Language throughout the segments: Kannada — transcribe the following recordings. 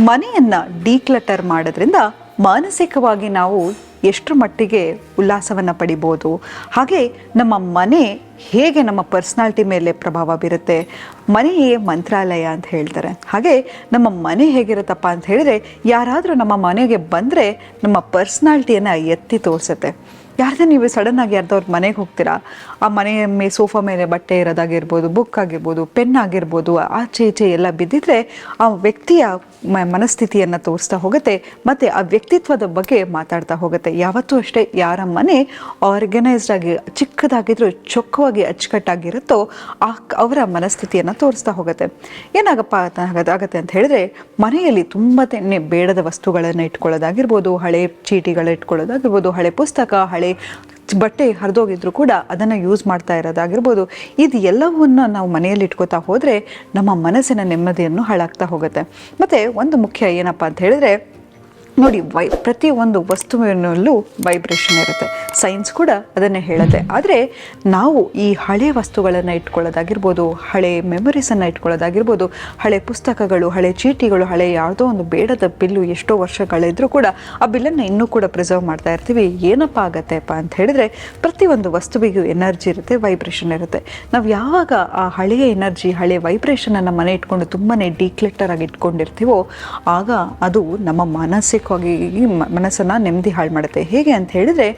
ಮನೆಯನ್ನು ಡೀಕ್ಲಟರ್ ಮಾಡೋದ್ರಿಂದ ಮಾನಸಿಕವಾಗಿ ನಾವು ಎಷ್ಟರ ಮಟ್ಟಿಗೆ ಉಲ್ಲಾಸವನ್ನು ಪಡಿಬೋದು. ಹಾಗೆ ನಮ್ಮ ಮನೆ ಹೇಗೆ ನಮ್ಮ ಪರ್ಸ್ನಾಲ್ಟಿ ಮೇಲೆ ಪ್ರಭಾವ ಬೀರುತ್ತೆ. ಮನೆಯೇ ಮಂತ್ರಾಲಯ ಅಂತ ಹೇಳ್ತಾರೆ. ಹಾಗೆ ನಮ್ಮ ಮನೆ ಹೇಗಿರುತ್ತಪ್ಪ ಅಂತ ಹೇಳಿದರೆ ಯಾರಾದರೂ ನಮ್ಮ ಮನೆಗೆ ಬಂದರೆ ನಮ್ಮ ಪರ್ಸ್ನಾಲ್ಟಿಯನ್ನು ಎತ್ತಿ ತೋರಿಸುತ್ತೆ. ಯಾರ್ದೇ ನೀವು ಸಡನ್ ಆಗಿ ಯಾರ್ದವ್ರ ಮನೆಗೆ ಹೋಗ್ತೀರಾ? ಆ ಮನೆಯ ಮೇ ಸೋಫಾ ಮೇಲೆ ಬಟ್ಟೆ ಇರೋದಾಗಿರ್ಬೋದು ಬುಕ್ ಆಗಿರ್ಬೋದು ಪೆನ್ ಆಗಿರ್ಬೋದು ಆಚೆ ಈಚೆ ಎಲ್ಲ ಬಿದ್ದಿದ್ರೆ ಆ ವ್ಯಕ್ತಿಯ ಮನಸ್ಥಿತಿಯನ್ನು ತೋರಿಸ್ತಾ ಹೋಗುತ್ತೆ, ಮತ್ತು ಆ ವ್ಯಕ್ತಿತ್ವದ ಬಗ್ಗೆ ಮಾತಾಡ್ತಾ ಹೋಗುತ್ತೆ. ಯಾವತ್ತೂ ಅಷ್ಟೇ ಯಾರ ಮನೆ ಆರ್ಗನೈಸ್ಡ್ ಆಗಿ, ಚಿಕ್ಕದಾಗಿದ್ರೂ ಚೊಕ್ಕವಾಗಿ ಅಚ್ಚುಕಟ್ಟಾಗಿರುತ್ತೋ, ಆ ಅವರ ಮನಸ್ಥಿತಿಯನ್ನು ತೋರಿಸ್ತಾ ಹೋಗುತ್ತೆ. ಏನಾಗಪ್ಪ ಆಗತ್ತೆ ಅಂತ ಹೇಳಿದ್ರೆ, ಮನೆಯಲ್ಲಿ ತುಂಬ ಬೇಡದ ವಸ್ತುಗಳನ್ನು ಇಟ್ಕೊಳ್ಳೋದಾಗಿರ್ಬೋದು, ಹಳೆ ಚೀಟಿಗಳು ಇಟ್ಕೊಳ್ಳೋದಾಗಿರ್ಬೋದು, ಹಳೆ ಪುಸ್ತಕ, ಹಳೆ ಬಟ್ಟೆ ಹರಿದೋಗಿದ್ರು ಕೂಡ ಅದನ್ನು ಯೂಸ್ ಮಾಡ್ತಾ ಇರೋದಾಗಿರ್ಬೋದು. ಇದು ಎಲ್ಲವನ್ನು ನಾವು ಮನೆಯಲ್ಲಿ ಇಟ್ಕೋತಾ ಹೋದರೆ ನಮ್ಮ ಮನಸ್ಸಿನ ನೆಮ್ಮದಿಯನ್ನು ಹಾಳಾಗ್ತಾ ಹೋಗುತ್ತೆ. ಮತ್ತು ಒಂದು ಮುಖ್ಯ ಏನಪ್ಪ ಅಂತ ಹೇಳಿದ್ರೆ, ನೋಡಿ, ವೈ ಪ್ರತಿ ಒಂದು ವಸ್ತುವಿನಲ್ಲೂ ವೈಬ್ರೇಷನ್ ಇರುತ್ತೆ. ಸೈನ್ಸ್ ಕೂಡ ಅದನ್ನೇ ಹೇಳುತ್ತೆ. ಆದರೆ ನಾವು ಈ ಹಳೆ ವಸ್ತುಗಳನ್ನು ಇಟ್ಕೊಳ್ಳೋದಾಗಿರ್ಬೋದು ಹಳೆ ಮೆಮೊರೀಸನ್ನು ಇಟ್ಕೊಳ್ಳೋದಾಗಿರ್ಬೋದು ಹಳೆ ಪುಸ್ತಕಗಳು ಹಳೆ ಚೀಟಿಗಳು ಹಳೆ ಯಾವುದೋ ಒಂದು ಬೇಡದ ಬಿಲ್ಲು ಎಷ್ಟೋ ವರ್ಷಗಳಿದ್ರೂ ಕೂಡ ಆ ಬಿಲ್ಲನ್ನು ಇನ್ನೂ ಕೂಡ ಪ್ರಿಸರ್ವ್ ಮಾಡ್ತಾ ಇರ್ತೀವಿ. ಏನಪ್ಪ ಆಗತ್ತೆಪ್ಪ ಅಂತ ಹೇಳಿದ್ರೆ ಪ್ರತಿಯೊಂದು ವಸ್ತುವಿಗೂ ಎನರ್ಜಿ ಇರುತ್ತೆ ವೈಬ್ರೇಷನ್ ಇರುತ್ತೆ. ನಾವು ಯಾವಾಗ ಆ ಹಳೆಯ ಎನರ್ಜಿ ಹಳೆ ವೈಬ್ರೇಷನನ್ನು ಮನೆ ಇಟ್ಕೊಂಡು ತುಂಬಾ ಡಿಕ್ಲೆಕ್ಟರ್ ಆಗಿ ಇಟ್ಕೊಂಡಿರ್ತೀವೋ ಆಗ ಅದು ನಮ್ಮ ಮಾನಸಿಕವಾಗಿ ಮನಸ್ಸನ್ನು ಮನಸ್ಸನ್ನ ನೆಮ್ಮದಿ ಹಾಳು ಮಾಡುತ್ತೆ. ಹೇಗೆ ಅಂತ ಹೇಳಿದ್ರೆ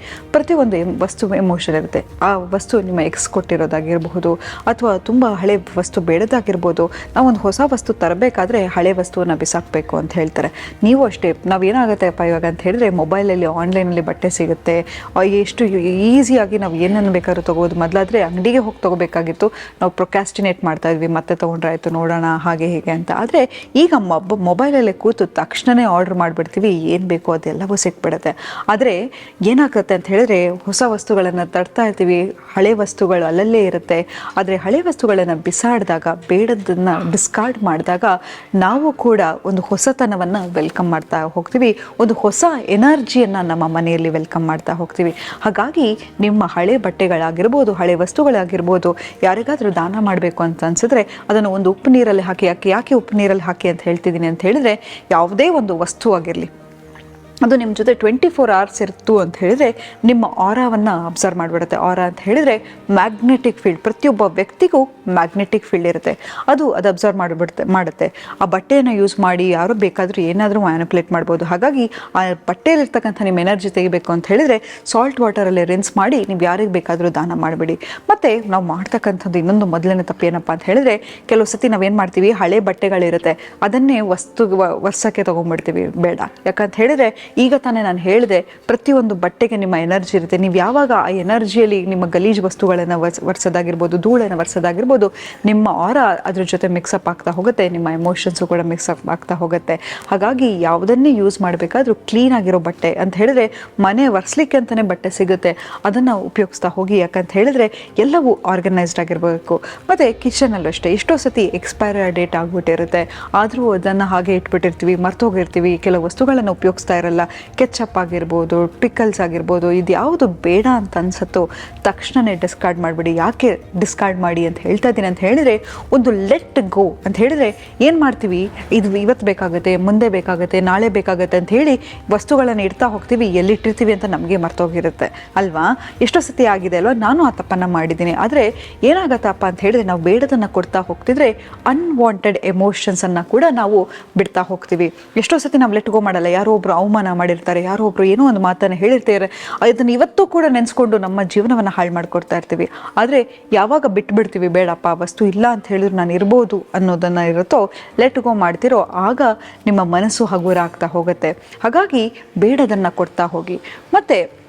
ಪ್ರತಿಯೊಂದು ಎಮ್- ವಸ್ತು ಎಮೋಷನ್ ಇರುತ್ತೆ. ಆ ವಸ್ತು ನಿಮ್ಮ ಎಕ್ಸ್ ಕೊಟ್ಟಿರೋದಾಗಿರಬಹುದು ಅಥವಾ ತುಂಬ ಹಳೆ ವಸ್ತು ಬೇಡದಾಗಿರ್ಬೋದು, ನಾವೊಂದು ಹೊಸ ವಸ್ತು ತರಬೇಕಾದ್ರೆ ಹಳೆ ವಸ್ತುವನ್ನು ಬಿಸಾಕಬೇಕು ಅಂತ ಹೇಳ್ತಾರೆ. ನೀವು ಅಷ್ಟೇ ನಾವು ಏನಾಗುತ್ತೆಪ್ಪ ಇವಾಗ ಅಂತ ಹೇಳಿದ್ರೆ ಮೊಬೈಲಲ್ಲಿ ಆನ್ಲೈನಲ್ಲಿ ಬಟ್ಟೆ ಸಿಗುತ್ತೆ. ಎಷ್ಟು ಈಸಿಯಾಗಿ ನಾವು ಏನನ್ನು ಬೇಕಾದ್ರೂ ತೊಗೋದು ಮೊದಲಾದರೆ ಅಂಗಡಿಗೆ ಹೋಗಿ ತೊಗೋಬೇಕಾಗಿತ್ತು. ನಾವು ಪ್ರೊಕ್ಯಾಸ್ಟಿನೇಟ್ ಮಾಡ್ತಾ ಇದ್ವಿ, ಮತ್ತೆ ತೊಗೊಂಡ್ರೆ ಆಯಿತು, ನೋಡೋಣ ಹಾಗೆ ಹೀಗೆ ಅಂತ. ಆದರೆ ಈಗ ಮೊಬ್ ಮೊಬೈಲಲ್ಲೇ ಕೂತು ತಕ್ಷಣವೇ ಆರ್ಡ್ರ್ ಮಾಡಿಬಿಡ್ತೀವಿ, ಏನು ಬೇಕೋ ಅದೆಲ್ಲವೂ ಸಿಕ್ಬಿಡುತ್ತೆ. ಆದರೆ ಏನಾಗುತ್ತೆ ಅಂತ ಹೇಳಿದ್ರೆ ಹೊಸ ವಸ್ತುಗಳನ್ನು ತರ್ತಾ ಇರ್ತೀವಿ. ಹಳೆ ವಸ್ತುಗಳು ಅಲ್ಲಲ್ಲೇ ಇರುತ್ತೆ. ಆದರೆ ಹಳೆ ವಸ್ತುಗಳನ್ನು ಬಿಸಾಡಿದಾಗ, ಬೇಡದನ್ನು ಡಿಸ್ಕಾರ್ಡ್ ಮಾಡಿದಾಗ ನಾವು ಕೂಡ ಒಂದು ಹೊಸತನವನ್ನು ವೆಲ್ಕಮ್ ಮಾಡ್ತಾ ಹೋಗ್ತೀವಿ. ಒಂದು ಹೊಸ ಎನರ್ಜಿಯನ್ನು ನಮ್ಮ ಮನೆಯಲ್ಲಿ ವೆಲ್ಕಮ್ ಮಾಡ್ತಾ ಹೋಗ್ತೀವಿ. ಹಾಗಾಗಿ ನಿಮ್ಮ ಹಳೆ ಬಟ್ಟೆಗಳಾಗಿರ್ಬೋದು, ಹಳೆ ವಸ್ತುಗಳಾಗಿರ್ಬೋದು, ಯಾರಿಗಾದರೂ ದಾನ ಮಾಡಬೇಕು ಅಂತ ಅನ್ಸಿದ್ರೆ ಅದನ್ನು ಒಂದು ಉಪ್ಪು ನೀರಲ್ಲಿ ಹಾಕಿ, ಯಾಕೆ ಯಾಕೆ ಉಪ್ಪು ನೀರಲ್ಲಿ ಹಾಕಿ ಅಂತ ಹೇಳ್ತಿದ್ದೀನಿ ಅಂತ ಹೇಳಿದ್ರೆ, ಯಾವುದೇ ಒಂದು ವಸ್ತು ಆಗಿರಲಿ ಅದು ನಿಮ್ಮ ಜೊತೆ ಟ್ವೆಂಟಿ ಫೋರ್ ಅವರ್ಸ್ ಇರ್ತು ಅಂತ ಹೇಳಿದರೆ ನಿಮ್ಮ ಆರಾವನ್ನು ಅಬ್ಸರ್ವ್ ಮಾಡಿಬಿಡುತ್ತೆ. ಆರ ಅಂತ ಹೇಳಿದರೆ ಮ್ಯಾಗ್ನೆಟಿಕ್ ಫೀಲ್ಡ್ ಪ್ರತಿಯೊಬ್ಬ ವ್ಯಕ್ತಿಗೂ ಮ್ಯಾಗ್ನೆಟಿಕ್ ಫೀಲ್ಡ್ ಇರುತ್ತೆ. ಅದು ಅದು ಅಬ್ಸರ್ವ್ ಮಾಡಿಬಿಡುತ್ತೆ, ಮಾಡುತ್ತೆ. ಆ ಬಟ್ಟೆಯನ್ನು ಯೂಸ್ ಮಾಡಿ ಯಾರು ಬೇಕಾದರೂ ಏನಾದರೂ ಮ್ಯಾನಿಪುಲೇಟ್ ಮಾಡ್ಬೋದು. ಹಾಗಾಗಿ ಆ ಬಟ್ಟೆಯಲ್ಲಿರ್ತಕ್ಕಂಥ ನಿಮ್ಮ ಎನರ್ಜಿ ತೆಗಿಬೇಕು ಅಂತ ಹೇಳಿದರೆ ಸಾಲ್ಟ್ ವಾಟರಲ್ಲಿ ರಿನ್ಸ್ ಮಾಡಿ ನೀವು ಯಾರಿಗೆ ಬೇಕಾದರೂ ದಾನ ಮಾಡಿಬಿಡಿ. ಮತ್ತು ನಾವು ಮಾಡ್ತಕ್ಕಂಥದ್ದು ಇನ್ನೊಂದು ಮೊದಲನೇ ತಪ್ಪು ಏನಪ್ಪ ಅಂತ ಹೇಳಿದ್ರೆ ಕೆಲವು ಸತಿ ನಾವೇನು ಮಾಡ್ತೀವಿ? ಹಳೆ ಬಟ್ಟೆಗಳಿರುತ್ತೆ. ಅದನ್ನೇ ವಸ್ತು ವರ್ಷಕ್ಕೆ ತೊಗೊಂಡ್ಬಿಡ್ತೀವಿ. ಬೇಡ. ಯಾಕಂತ ಹೇಳಿದ್ರೆ ಈಗ ತಾನೇ ನಾನು ಹೇಳಿದೆ, ಪ್ರತಿಯೊಂದು ಬಟ್ಟೆಗೆ ನಿಮ್ಮ ಎನರ್ಜಿ ಇರುತ್ತೆ. ನೀವು ಯಾವಾಗ ಆ ಎನರ್ಜಿಯಲ್ಲಿ ನಿಮ್ಮ ಗಲೀಜು ವಸ್ತುಗಳನ್ನು ವರ್ಸ್, ವರ್ಸೋದಾಗಿರ್ಬೋದು, ಧೂಳನ್ನು ವರ್ಸೋದಾಗಿರ್ಬೋದು, ನಿಮ್ಮ ಆರ ಅದ್ರ ಜೊತೆ ಮಿಕ್ಸಪ್ ಆಗ್ತಾ ಹೋಗುತ್ತೆ, ನಿಮ್ಮ ಎಮೋಷನ್ಸು ಕೂಡ ಮಿಕ್ಸಪ್ ಆಗ್ತಾ ಹೋಗುತ್ತೆ. ಹಾಗಾಗಿ ಯಾವುದನ್ನೇ ಯೂಸ್ ಮಾಡಬೇಕಾದ್ರೂ ಕ್ಲೀನ್ ಆಗಿರೋ ಬಟ್ಟೆ ಅಂತ ಹೇಳಿದ್ರೆ ಮನೆ ಒರೆಸ್ಲಿಕ್ಕೆ ಅಂತಲೇ ಬಟ್ಟೆ ಸಿಗುತ್ತೆ. ಅದನ್ನು ಉಪಯೋಗಿಸ್ತಾ ಹೋಗಿ, ಯಾಕಂತ ಹೇಳಿದ್ರೆ ಎಲ್ಲವೂ ಆರ್ಗನೈಸ್ಡ್ ಆಗಿರಬೇಕು. ಮತ್ತು ಕಿಚನಲ್ಲೂ ಅಷ್ಟೇ, ಎಷ್ಟೋ ಸತಿ ಎಕ್ಸ್ಪೈರ್ ಡೇಟ್ ಆಗಿಬಿಟ್ಟಿರುತ್ತೆ. ಆದರೂ ಅದನ್ನು ಹಾಗೆ ಇಟ್ಬಿಟ್ಟಿರ್ತೀವಿ, ಮರ್ತೋಗಿರ್ತೀವಿ, ಕೆಲವು ವಸ್ತುಗಳನ್ನು ಉಪಯೋಗಿಸ್ತಾ ಇರಲ್ಲ. ಕೆಚ್ಚಪ್ ಆಗಿರ್ಬೋದು ಪಿಕಲ್ಸ್ ಆಗಿರ್ಬೋದು, ಇದು ಯಾವುದು ಬೇಡ ಅಂತ ಅನ್ಸತ್ತೋ ತಕ್ಷಣವೇ ಡಿಸ್ಕಾರ್ಡ್ ಮಾಡಿಬಿಡಿ. ಯಾಕೆ ಡಿಸ್ಕಾರ್ಡ್ ಮಾಡಿ ಅಂತ ಹೇಳ್ತಾ ಇದ್ದೀನಿ ಅಂತ ಹೇಳಿದರೆ, ಒಂದು ಲೆಟ್ ಗೋ ಅಂತ ಹೇಳಿದ್ರೆ ಏನು ಮಾಡ್ತೀವಿ? ಇದು ಇವತ್ತು ಬೇಕಾಗುತ್ತೆ, ಮುಂದೆ ಬೇಕಾಗುತ್ತೆ, ನಾಳೆ ಬೇಕಾಗುತ್ತೆ ಅಂತ ಹೇಳಿ ವಸ್ತುಗಳನ್ನು ಇಡ್ತಾ ಹೋಗ್ತೀವಿ, ಎಲ್ಲಿಟ್ಟಿರ್ತೀವಿ ಅಂತ ನಮಗೆ ಮರ್ತೋಗಿರುತ್ತೆ. ಅಲ್ವಾ? ಎಷ್ಟೋ ಸತಿ ಆಗಿದೆ ಅಲ್ವಾ? ನಾನು ಆ ತಪ್ಪನ್ನು ಮಾಡಿದ್ದೀನಿ. ಆದರೆ ಏನಾಗತ್ತಪ್ಪ ಅಂತ ಹೇಳಿದ್ರೆ, ನಾವು ಬೇಡದನ್ನು ಕೊಡ್ತಾ ಹೋಗ್ತಿದ್ರೆ ಅನ್ವಾಂಟೆಡ್ ಎಮೋಷನ್ಸನ್ನು ಕೂಡ ನಾವು ಬಿಡ್ತಾ ಹೋಗ್ತೀವಿ. ಎಷ್ಟೋ ಸತಿ ನಾವು ಲೆಟ್ ಗೋ ಮಾಡಲ್ಲ. ಯಾರೋ ಒಬ್ರು ಅವಮಾನ ಮಾಡಿರ್ತಾರೆ. ಯಾರೋ ಒಬ್ರು ಏನೋ ಒಂದು ಮಾತನ್ನು ಹೇಳಿರ್ತಾರೆ. ಅದನ್ನು ಇವತ್ತು ಕೂಡ ನೆನೆಸ್ಕೊಂಡು ನಮ್ಮ ಜೀವನವನ್ನು ಹಾಳು ಮಾಡ್ಕೊಡ್ತಾ ಇರ್ತೀವಿ. ಆದರೆ ಯಾವಾಗ ಬಿಟ್ಬಿಡ್ತೀವಿ, ಬೇಡಪ್ಪ ವಸ್ತು ಇಲ್ಲ ಅಂತ ಹೇಳಿದ್ರು ನಾನು ಇರ್ಬೋದು ಅನ್ನೋದನ್ನು ಇರುತ್ತೋ ಲೆಟ್ ಗೋ ಮಾಡ್ತಿರೋ, ಆಗ ನಿಮ್ಮ ಮನಸ್ಸು ಹಗುರ ಆಗ್ತಾ ಹೋಗುತ್ತೆ. ಹಾಗಾಗಿ ಬೇಡದನ್ನು ಕೊಡ್ತಾ ಹೋಗಿ. ಮತ್ತು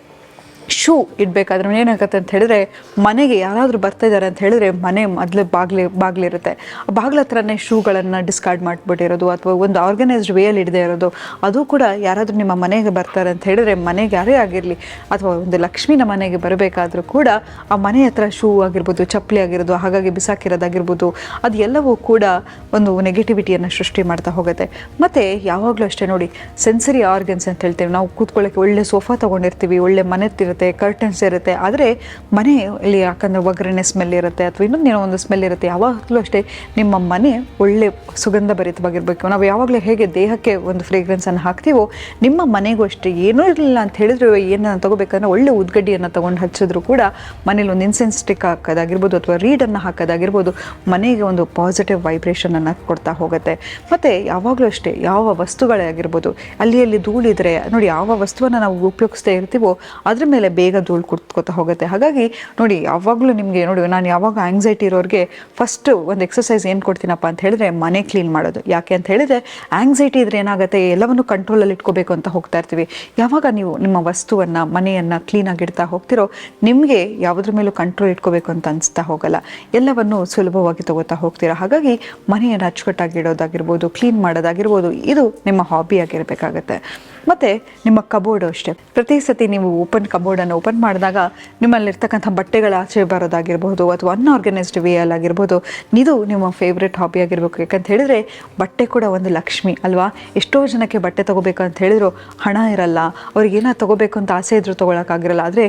ಶೂ ಇಡಬೇಕಾದ್ರೆ ಏನಾಗುತ್ತೆ ಅಂತ ಹೇಳಿದ್ರೆ ಮನೆಗೆ ಯಾರಾದರೂ ಬರ್ತಾ ಇದ್ದಾರೆ ಅಂತ ಹೇಳಿದ್ರೆ ಮನೆ ಮೊದಲು ಬಾಗ್ಲಿ, ಬಾಗಿಲಿರುತ್ತೆ. ಆ ಬಾಗ್ಲ ಹತ್ರನೇ ಶೂಗಳನ್ನು ಡಿಸ್ಕಾರ್ಡ್ ಮಾಡಿಬಿಟ್ಟಿರೋದು ಅಥವಾ ಒಂದು ಆರ್ಗನೈಸ್ಡ್ ವೇಯಲ್ಲಿ ಇಡದೇ ಇರೋದು. ಅದು ಕೂಡ ಯಾರಾದರೂ ನಿಮ್ಮ ಮನೆಗೆ ಬರ್ತಾರೆ ಅಂತ ಹೇಳಿದ್ರೆ ಮನೆಗೆ ಯಾರೇ ಆಗಿರಲಿ ಅಥವಾ ಒಂದು ಲಕ್ಷ್ಮಿನ ಮನೆಗೆ ಬರಬೇಕಾದ್ರೂ ಕೂಡ ಆ ಮನೆ ಹತ್ರ ಶೂ ಆಗಿರ್ಬೋದು, ಚಪ್ಪಲಿ ಆಗಿರೋದು, ಹಾಗಾಗಿ ಬಿಸಾಕಿರೋದಾಗಿರ್ಬೋದು, ಅದೆಲ್ಲವೂ ಕೂಡ ಒಂದು ನೆಗೆಟಿವಿಟಿಯನ್ನು ಸೃಷ್ಟಿ ಮಾಡ್ತಾ ಹೋಗುತ್ತೆ. ಮತ್ತು ಯಾವಾಗಲೂ ಅಷ್ಟೇ ನೋಡಿ ಸೆನ್ಸರಿ ಆರ್ಗನ್ಸ್ ಅಂತ ಹೇಳ್ತೀವಿ. ನಾವು ಕೂತ್ಕೊಳ್ಳೋಕ್ಕೆ ಒಳ್ಳೆ ಸೋಫಾ ತೊಗೊಂಡಿರ್ತೀವಿ, ಒಳ್ಳೆ ಮನೆ ಇರುತ್ತೆ ಕರ್ಟನ್ಸ್ ಇರುತ್ತೆ. ಆದರೆ ಮನೆಯಲ್ಲಿ ಯಾಕಂದರೆ ಒಗ್ಗರಣೆ ಸ್ಮೆಲ್ ಇರುತ್ತೆ ಅಥವಾ ಇನ್ನೊಂದೇನೋ ಒಂದು ಸ್ಮೆಲ್ ಇರುತ್ತೆ, ಯಾವಾಗಲೂ ಅಷ್ಟೇ ನಿಮ್ಮ ಮನೆ ಒಳ್ಳೆ ಸುಗಂಧ ಭರಿತವಾಗಿರಬೇಕು ನಾವು ಯಾವಾಗಲೂ ಹೇಗೆ ದೇಹಕ್ಕೆ ಒಂದು ಫ್ರೇಗ್ರೆನ್ಸನ್ನು ಹಾಕ್ತೀವೋ, ನಿಮ್ಮ ಮನೆಗೂ ಅಷ್ಟೇ. ಏನೂ ಇರಲಿಲ್ಲ ಅಂತ ಹೇಳಿದ್ರು, ಏನನ್ನು ತಗೋಬೇಕಂದ್ರೆ ಒಳ್ಳೆ ಉದ್ಗಡ್ಡಿಯನ್ನು ತೊಗೊಂಡು ಹಚ್ಚಿದ್ರು ಕೂಡ ಮನೇಲಿ ಒಂದು ಇನ್ಸೆನ್ಸ್ ಸ್ಟಿಕ್ ಹಾಕೋದಾಗಿರ್ಬೋದು ಅಥವಾ ರೀಡನ್ನು ಹಾಕೋದಾಗಿರ್ಬೋದು ಮನೆಗೆ ಒಂದು ಪಾಸಿಟಿವ್ ವೈಬ್ರೇಷನನ್ನು ಕೊಡ್ತಾ ಹೋಗುತ್ತೆ. ಮತ್ತು ಯಾವಾಗಲೂ ಅಷ್ಟೇ ಯಾವ ವಸ್ತುಗಳೇ ಆಗಿರ್ಬೋದು, ಅಲ್ಲಿ ಅಲ್ಲಿ ಧೂಳಿದ್ರೆ, ನೋಡಿ ಯಾವ ವಸ್ತುವನ್ನು ನಾವು ಉಪಯೋಗಿಸ್ತಾ ಇರ್ತೀವೋ, ಅದ್ರ ಮೇಲೆ ಬೇಗ ಧೂಳು ಕುತ್ಕೋತಾ ಹೋಗುತ್ತೆ. ಹಾಗಾಗಿ ನೋಡಿ, ಯಾವಾಗಲೂ ನಿಮಗೆ ನೋಡಿ, ನಾನು ಯಾವಾಗ ಆಂಗ್ಸೈಟಿ ಇರೋರಿಗೆ ಫಸ್ಟ್ ಒಂದು ಎಕ್ಸಸೈಸ್ ಏನು ಕೊಡ್ತೀನಪ್ಪ ಅಂತ ಹೇಳಿದ್ರೆ ಮನೆ ಕ್ಲೀನ್ ಮಾಡೋದು. ಯಾಕೆ ಅಂತ ಹೇಳಿದ್ರೆ ಆಂಗ್ಸೈಟಿ ಇದ್ರೆ ಏನಾಗುತ್ತೆ, ಎಲ್ಲವನ್ನು ಕಂಟ್ರೋಲಲ್ಲಿ ಇಟ್ಕೋಬೇಕು ಅಂತ ಹೋಗ್ತಾ ಇರ್ತೀವಿ. ಯಾವಾಗ ನೀವು ನಿಮ್ಮ ವಸ್ತುವನ್ನು, ಮನೆಯನ್ನು ಕ್ಲೀನಾಗಿ ಇಡ್ತಾ ಹೋಗ್ತಿರೋ, ನಿಮಗೆ ಯಾವುದ್ರ ಮೇಲೂ ಕಂಟ್ರೋಲ್ ಇಟ್ಕೋಬೇಕು ಅಂತ ಅನಿಸ್ತಾ ಹೋಗಲ್ಲ. ಎಲ್ಲವನ್ನು ಸುಲಭವಾಗಿ ತಗೋತಾ ಹೋಗ್ತೀರಾ. ಹಾಗಾಗಿ ಮನೆಯನ್ನು ಅಚ್ಚುಕಟ್ಟಾಗಿ ಇಡೋದಾಗಿರ್ಬೋದು ಕ್ಲೀನ್ ಮಾಡೋದಾಗಿರ್ಬೋದು, ಇದು ನಿಮ್ಮ ಹಾಬಿ ಆಗಿರಬೇಕಾಗತ್ತೆ. ಮತ್ತು ನಿಮ್ಮ ಕಬೋರ್ಡು ಅಷ್ಟೇ. ಪ್ರತಿ ಸತಿ ನೀವು ಓಪನ್ ಕಬೋರ್ಡನ್ನು ಓಪನ್ ಮಾಡಿದಾಗ ನಿಮ್ಮಲ್ಲಿರ್ತಕ್ಕಂಥ ಬಟ್ಟೆಗಳ ಆಚೆ ಬರೋದಾಗಿರ್ಬೋದು ಅಥವಾ ಅನ್ಆರ್ಗನೈಸ್ಡ್ ವೇ ಆಗಿರ್ಬೋದು, ಇದು ನಿಮ್ಮ ಫೇವ್ರೆಟ್ ಹಾಬಿ ಆಗಿರಬೇಕು. ಯಾಕಂತ ಹೇಳಿದ್ರೆ ಬಟ್ಟೆ ಕೂಡ ಒಂದು ಲಕ್ಷ್ಮಿ ಅಲ್ವಾ? ಎಷ್ಟೋ ಜನಕ್ಕೆ ಬಟ್ಟೆ ತಗೋಬೇಕು ಅಂತ ಹೇಳಿದ್ರು ಹಣ ಇರಲ್ಲ, ಅವ್ರಿಗೆ ತೊಗೋಬೇಕು ತಗೋಬೇಕು ಅಂತ ಆಸೆ ಇದ್ರೂ ತೊಗೊಳಕ್ಕಾಗಿರಲ್ಲ ಆದರೆ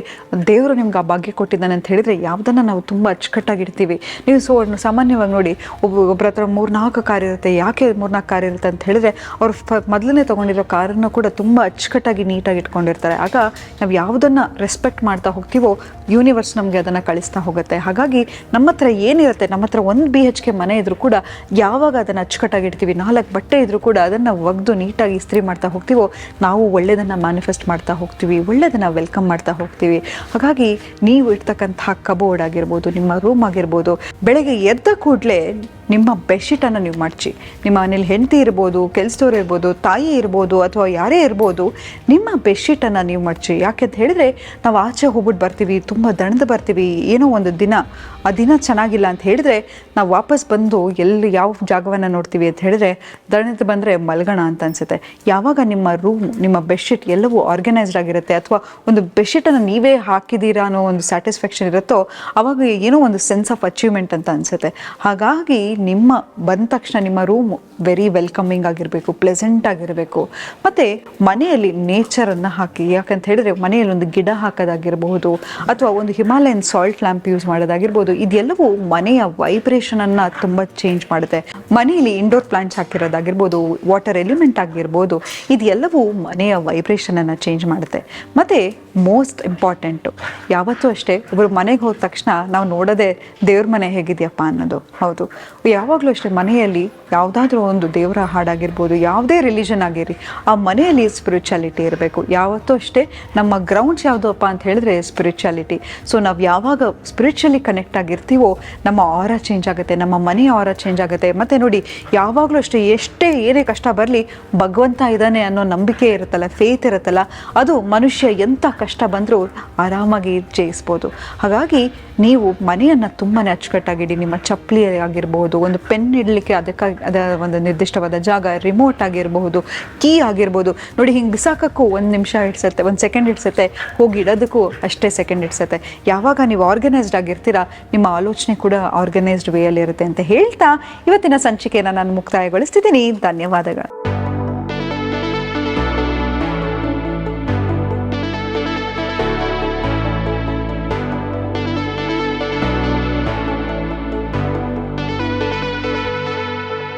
ದೇವರು ನಿಮ್ಗೆ ಆ ಭಾಗ್ಯ ಕೊಟ್ಟಿದ್ದಾನೆ ಅಂತ ಹೇಳಿದ್ರೆ ಯಾವುದನ್ನು ನಾವು ತುಂಬ ಅಚ್ಚುಕಟ್ಟಾಗಿ ಇಡ್ತೀವಿ. ನೀವು ಸೊ ಸಾಮಾನ್ಯವಾಗಿ ನೋಡಿ, ಒಬ್ಬ ಒಬ್ಬರ ಹತ್ರ ಮೂರ್ನಾಲ್ಕು ಕಾರ್ ಇರುತ್ತೆ, ಯಾಕೆ ಮೂರ್ನಾಲ್ಕು ಕಾರ್ ಇರುತ್ತೆ ಅಂತ ಹೇಳಿದ್ರೆ ಅವ್ರು ಮೊದಲನೇ ತೊಗೊಂಡಿರೋ ಕಾರನ್ನು ಕೂಡ ತುಂಬ ಅಚ್ಚುಕಟ್ಟಾಗಿ ನೀಟಾಗಿ ಇಟ್ಕೊಂಡಿರ್ತಾರೆ. ಆಗ ನಾವು ಯಾವುದನ್ನು ರೆಸ್ಪೆಕ್ಟ್ ಮಾಡ್ತಾ ಹೋಗ್ತೀವೋ ಯೂನಿವರ್ಸ್ ನಮಗೆ ಅದನ್ನು ಕಳಿಸ್ತಾ ಹೋಗುತ್ತೆ. ಹಾಗಾಗಿ ನಮ್ಮ ಹತ್ರ ಏನಿರುತ್ತೆ, ನಮ್ಮ ಹತ್ರ ಒಂದು ಬಿ ಎಚ್ ಕೆ ಮನೆ ಇದ್ದರೂ ಕೂಡ ಯಾವಾಗ ಅದನ್ನು ಅಚ್ಚುಕಟ್ಟಾಗಿ ಇಡ್ತೀವಿ, ನಾಲ್ಕು ಬಟ್ಟೆ ಇದ್ದರೂ ಕೂಡ ಅದನ್ನು ಒಗೆದು ನೀಟಾಗಿ ಇಸ್ತ್ರಿ ಮಾಡ್ತಾ ಹೋಗ್ತೀವೋ, ನಾವು ಒಳ್ಳೆಯದನ್ನು ಮ್ಯಾನಿಫೆಸ್ಟ್ ಮಾಡ್ತಾ ಹೋಗ್ತೀವಿ ಒಳ್ಳೆಯದನ್ನು ವೆಲ್ಕಮ್ ಮಾಡ್ತಾ ಹೋಗ್ತೀವಿ. ಹಾಗಾಗಿ ನೀವು ಇರ್ತಕ್ಕಂಥ ಕಬೋರ್ಡ್ ಆಗಿರ್ಬೋದು, ನಿಮ್ಮ ರೂಮ್ ಆಗಿರ್ಬೋದು, ಬೆಳಗ್ಗೆ ಎದ್ದ ಕೂಡಲೇ ನಿಮ್ಮ ಬೆಡ್ಶೀಟನ್ನು ನೀವು ಮಡಚಿ. ನಿಮ್ಮ ಮನೇಲಿ ಹೆಂಡತಿ ಇರ್ಬೋದು, ಕೆಲಸದವ್ರು ಇರ್ಬೋದು, ತಾಯಿ ಇರ್ಬೋದು ಅಥವಾ ಯಾರೇ ಇರ್ಬೋದು, ನಿಮ್ಮ ಬೆಡ್ಶೀಟನ್ನು ನೀವು ಮಡಚಿ. ಯಾಕೆ ಅಂತ ಹೇಳಿದ್ರೆ, ನಾವು ಆಚೆ ಹೋಗ್ಬಿಟ್ಟು ಬರ್ತೀವಿ, ತುಂಬ ದಣದ ಬರ್ತೀವಿ, ಏನೋ ಒಂದು ದಿನ. ಆ ದಿನ ಚೆನ್ನಾಗಿಲ್ಲ ಅಂತ ಹೇಳಿದ್ರೆ, ನಾವು ವಾಪಸ್ ಬಂದು ಎಲ್ಲಿ ಯಾವ ಜಾಗವನ್ನು ನೋಡ್ತೀವಿ ಅಂತ ಹೇಳಿದ್ರೆ, ದಣದ ಬಂದರೆ ಮಲ್ಗೋಣ ಅಂತ ಅನಿಸುತ್ತೆ. ಯಾವಾಗ ನಿಮ್ಮ ರೂಮ್, ನಿಮ್ಮ ಬೆಡ್ಶೀಟ್ ಎಲ್ಲವೂ ಆರ್ಗನೈಸ್ಡ್ ಆಗಿರುತ್ತೆ ಅಥವಾ ಒಂದು ಬೆಡ್ಶೀಟನ್ನು ನೀವೇ ಹಾಕಿದ್ದೀರಾ ಅನ್ನೋ ಒಂದು ಸ್ಯಾಟಿಸ್ಫ್ಯಾಕ್ಷನ್ ಇರುತ್ತೋ ಆವಾಗ ಏನೋ ಒಂದು ಸೆನ್ಸ್ ಆಫ್ ಅಚೀವ್ಮೆಂಟ್ ಅಂತ ಅನಿಸುತ್ತೆ. ಹಾಗಾಗಿ ನಿಮ್ಮ ಬಂದ ತಕ್ಷಣ ನಿಮ್ಮ ರೂಮ್ ವೆರಿ ವೆಲ್ಕಮಿಂಗ್ ಆಗಿರಬೇಕು ಪ್ಲೆಸೆಂಟ್ ಆಗಿರಬೇಕು. ಮತ್ತು ಮನೆಯಲ್ಲಿ ನೇಚರನ್ನು ಹಾಕಿ, ಯಾಕಂತ ಹೇಳಿದ್ರೆ ಮನೆಯಲ್ಲಿ ಒಂದು ಗಿಡ ಹಾಕೋದಾಗಿರಬಹುದು ಅಥವಾ ಒಂದು ಹಿಮಾಲಯನ್ ಸಾಲ್ಟ್ ಲ್ಯಾಂಪ್ ಯೂಸ್ ಮಾಡೋದಾಗಿರ್ಬೋದು, ಇದೆಲ್ಲವೂ ಮನೆಯ ವೈಬ್ರೇಷನನ್ನು ತುಂಬ ಚೇಂಜ್ ಮಾಡುತ್ತೆ. ಮನೆಯಲ್ಲಿ ಇಂಡೋರ್ ಪ್ಲಾಂಟ್ಸ್ ಹಾಕಿರೋದಾಗಿರ್ಬೋದು ವಾಟರ್ ಎಲಿಮೆಂಟ್ ಆಗಿರ್ಬೋದು, ಇದೆಲ್ಲವೂ ಮನೆಯ ವೈಬ್ರೇಷನನ್ನು ಚೇಂಜ್ ಮಾಡುತ್ತೆ. ಮತ್ತು ಮೋಸ್ಟ್ ಇಂಪಾರ್ಟೆಂಟು ಯಾವತ್ತೂ ಅಷ್ಟೇ ಒಬ್ಬರು ಮನೆಗೆ ಹೋದ ತಕ್ಷಣ ನಾವು ನೋಡೋದೇ ದೇವ್ರ ಮನೆ ಹೇಗಿದೆಯಪ್ಪ ಅನ್ನೋದು. ಹೌದು. ಯಾವಾಗಲೂ ಅಷ್ಟೇ ಮನೆಯಲ್ಲಿ ಯಾವುದಾದ್ರೂ ಒಂದು ದೇವರ ಹಾಡಾಗಿರ್ಬೋದು, ಯಾವುದೇ ರಿಲಿಜನ್ ಆಗಿರಿ ಆ ಮನೆಯಲ್ಲಿ ಸ್ಪಿರಿಚುಯಾಲಿಟಿ ಇರಬೇಕು. ಯಾವತ್ತೂ ಅಷ್ಟೇ ನಮ್ಮ ಗ್ರೌಂಡ್ಸ್ ಯಾವುದಪ್ಪ ಅಂತ ಹೇಳಿದ್ರೆ ಸ್ಪಿರಿಚುಯಾಲಿಟಿ ಸೊ ನಾವು ಯಾವಾಗ ಸ್ಪಿರಿಚುಲಿ ಕನೆಕ್ಟ್ ಆಗಿರ್ತೀವೋ, ನಮ್ಮ ಆರ ಚೇಂಜ್ ಆಗುತ್ತೆ, ನಮ್ಮ ಮನೆಯ ಆರ ಚೇಂಜ್ ಆಗುತ್ತೆ, ಮತ್ತು ನೋಡಿ, ಯಾವಾಗಲೂ ಅಷ್ಟೇ, ಎಷ್ಟೇ ಏನೇ ಕಷ್ಟ ಬರಲಿ, ಭಗವಂತ ಇದ್ದಾನೆ ಅನ್ನೋ ನಂಬಿಕೆ ಇರುತ್ತಲ್ಲ ಫೇತ್ ಇರುತ್ತಲ್ಲ, ಅದು ಮನುಷ್ಯ ಎಂಥ ಕಷ್ಟ ಬಂದರೂ ಆರಾಮಾಗಿ ಜಯಿಸ್ಬೋದು. ಹಾಗಾಗಿ ನೀವು ಮನೆಯನ್ನು ತುಂಬಾ ಅಚ್ಚುಕಟ್ಟಾಗಿಡಿ, ನಿಮ್ಮ ಚಪ್ಪಲಿ ಆಗಿರ್ಬೋದು, ಒಂದು ಪೆನ್ ಇಡಲಿಕ್ಕೆ ಅದಕ್ಕಾಗಿ ಅದ ಒಂದು ನಿರ್ದಿಷ್ಟವಾದ ಜಾಗ ರಿಮೋಟ್ ಆಗಿರಬಹುದು ಕೀ ಆಗಿರ್ಬೋದು. ನೋಡಿ ಹಿಂಗೆ ಬಿಸಾಕಕ್ಕೂ ಒಂದು ನಿಮಿಷ ಇಡ್ಸತ್ತೆ, ಒಂದು ಸೆಕೆಂಡ್ ಇಡ್ಸತ್ತೆ, ಹೋಗಿ ಇಡೋದಕ್ಕೂ ಅಷ್ಟೇ ಸೆಕೆಂಡ್ ಇಡ್ಸತ್ತೆ. ಯಾವಾಗ ನೀವು ಆರ್ಗನೈಸ್ಡ್ ಆಗಿರ್ತೀರಾ, ನಿಮ್ಮ ಆಲೋಚನೆ ಕೂಡ ಆರ್ಗನೈಸ್ಡ್ ವೇಯಲ್ಲಿ ಇರುತ್ತೆ ಅಂತ ಹೇಳ್ತಾ ಇವತ್ತಿನ ಸಂಚಿಕೆಯನ್ನು ನಾನು ಮುಕ್ತಾಯಗೊಳಿಸ್ತಿದ್ದೀನಿ. ಧನ್ಯವಾದಗಳು.